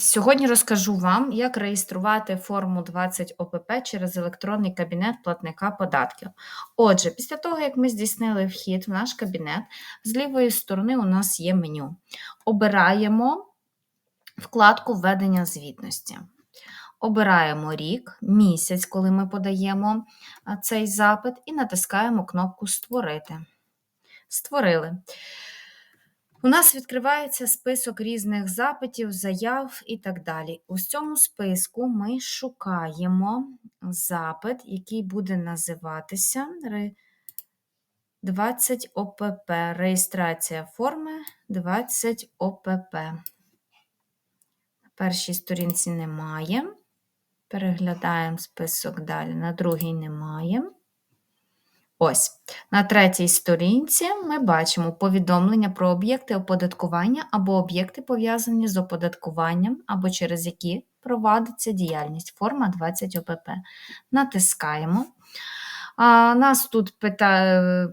Сьогодні розкажу вам, як реєструвати форму 20 ОПП через електронний кабінет платника податків. Отже, після того, як ми здійснили вхід в наш кабінет, з лівої сторони у нас є меню. Обираємо вкладку Введення звітності. Обираємо рік, місяць, коли ми подаємо цей запит, і натискаємо кнопку Створити. Створили. У нас відкривається список різних запитів, заяв і так далі. У цьому списку ми шукаємо запит, який буде називатися 20 ОПП. Реєстрація форми 20 ОПП. На першій сторінці немає. Переглядаємо список далі. На другій немає. Ось, на третій сторінці ми бачимо повідомлення про об'єкти оподаткування або об'єкти, пов'язані з оподаткуванням, або через які проводиться діяльність форма 20 ОПП. Натискаємо. А, Нас тут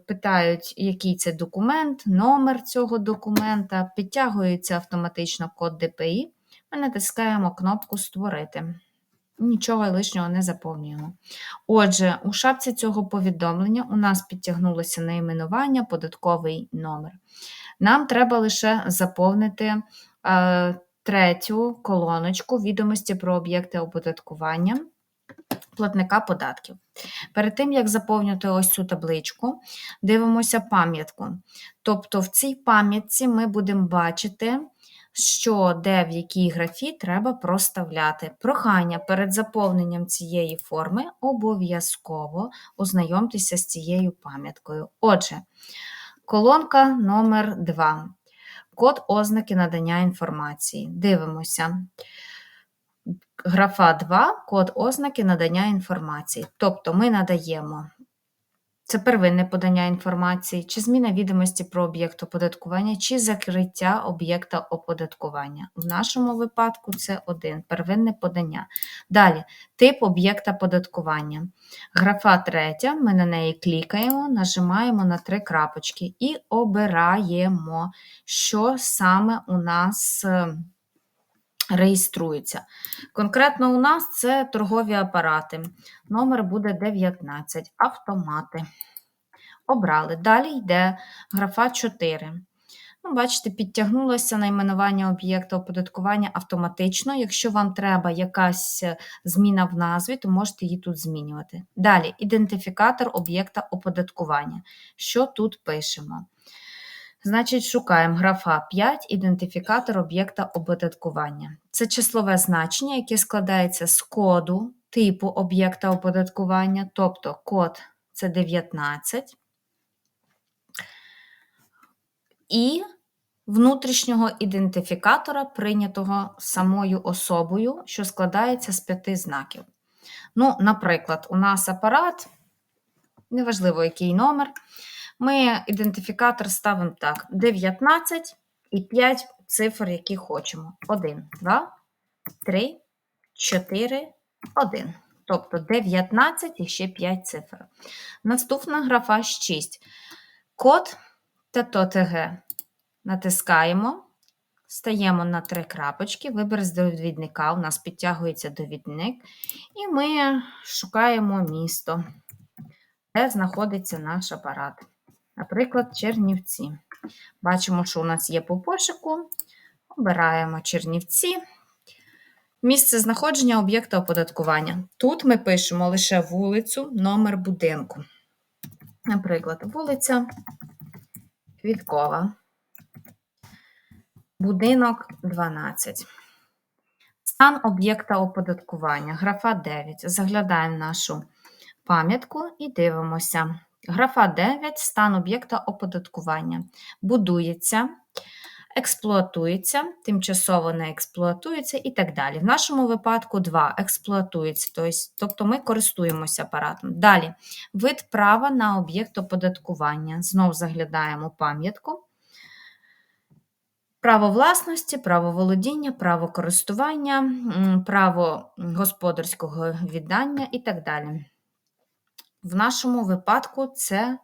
питають, який це документ, номер цього документа, підтягується автоматично код ДПІ. Ми натискаємо кнопку Створити нічого лишнього не заповнюємо. Отже, у шапці цього повідомлення у нас підтягнулося найменування, податковий номер. Нам треба лише заповнити е, третю колоночку відомості про об'єкти оподаткування. Платника податків. Перед тим, як заповнити ось цю табличку, дивимося пам'ятку. Тобто в цій пам'ятці ми будемо бачити що де в якій графі треба проставляти. Прохання перед заповненням цієї форми обов'язково ознайомтеся з цією пам'яткою. Отже, колонка номер 2 Код ознаки надання інформації. Дивимося. Графа 2 код ознаки надання інформації. Тобто ми надаємо це первинне подання інформації, чи зміна відомості про об'єкт оподаткування, чи закриття об'єкта оподаткування. В нашому випадку це один первинне подання. Далі тип об'єкта податкування. Графа третя, ми на неї клікаємо, нажимаємо на три крапочки і обираємо, що саме у нас. Е, реєструється. Конкретно у нас це торгові апарати. Номер буде 19. Автомати. Обрали. Далі йде графа 4. Ну, Бачите, підтягнулося найменування об'єкта оподаткування автоматично. Якщо вам треба якась зміна в назві, то можете її тут змінювати. Далі ідентифікатор об'єкта оподаткування. Що тут пишемо? Значить, шукаємо графа 5, ідентифікатор об'єкта оподаткування. Це числове значення, яке складається з коду типу об'єкта оподаткування, тобто код це 19, і внутрішнього ідентифікатора, прийнятого самою особою, що складається з п'яти знаків. Ну, Наприклад, у нас апарат, неважливо, який номер. Ми ідентифікатор ставимо так: 19 і 5 цифр, які хочемо. 1, 2, 3, 4, 1. Тобто 19 і ще 5 цифр. Наступна графа 6. Код та ТОТГ. Натискаємо, стаємо на три крапочки, вибір з довідника. У нас підтягується довідник, і ми шукаємо місто, де знаходиться наш апарат наприклад, Чернівці. Бачимо, що у нас є по пошуку. Обираємо Чернівці. Місце знаходження об'єкта оподаткування. Тут ми пишемо лише вулицю, номер будинку. Наприклад, вулиця Квіткова. Будинок 12. Стан об'єкта оподаткування. Графа 9. Заглядаємо нашу пам'ятку і дивимося. Графа 9 стан об'єкта оподаткування. Будується, експлуатується, тимчасово не експлуатується і так далі. В нашому випадку 2 експлуатується, тобто ми користуємося апаратом. Далі, вид права на об'єкт оподаткування. Знову заглядаємо пам'ятку. Право власності, право володіння, право користування, право господарського віддання і так далі. В нашому випадку це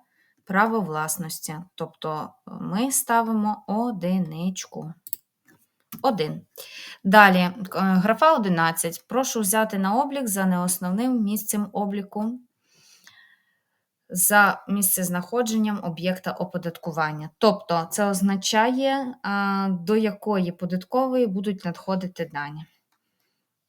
право власності, тобто ми ставимо одиничку. 1. Далі, е, графа 11. Прошу взяти на облік за неосновним місцем обліку за місцезнаходженням об'єкта оподаткування. Тобто, це означає, до якої податкової будуть надходити дані.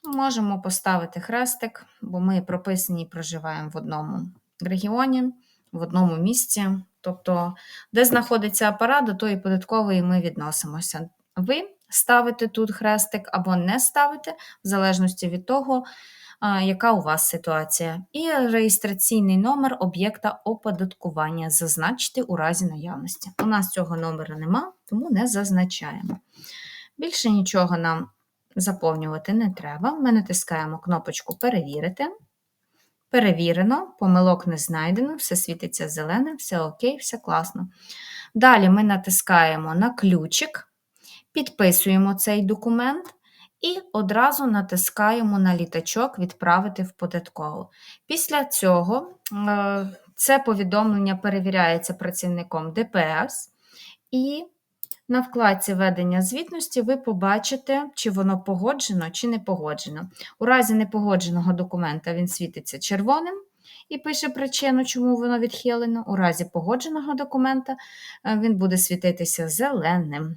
Можемо поставити хрестик, бо ми прописані і проживаємо в одному регіоні, в одному місці. Тобто, де знаходиться апарат, до тої податкової ми відносимося. Ви ставите тут хрестик або не ставите, в залежності від того, яка у вас ситуація. І реєстраційний номер об'єкта оподаткування зазначте у разі наявності. У нас цього номера нема, тому не зазначаємо. Більше нічого нам заповнювати не треба. Ми натискаємо кнопочку Перевірити. Перевірено, помилок не знайдено, все світиться зелене, все окей, все класно. Далі ми натискаємо на ключик, підписуємо цей документ і одразу натискаємо на літачок Відправити в податкову. Після цього е, це повідомлення перевіряється працівником ДПС, і на вкладці ведення звітності ви побачите, чи воно погоджено, чи не погоджено. У разі непогодженого документа він світиться червоним і пише причину, чому воно відхилено. У разі погодженого документа е, він буде світитися зеленим.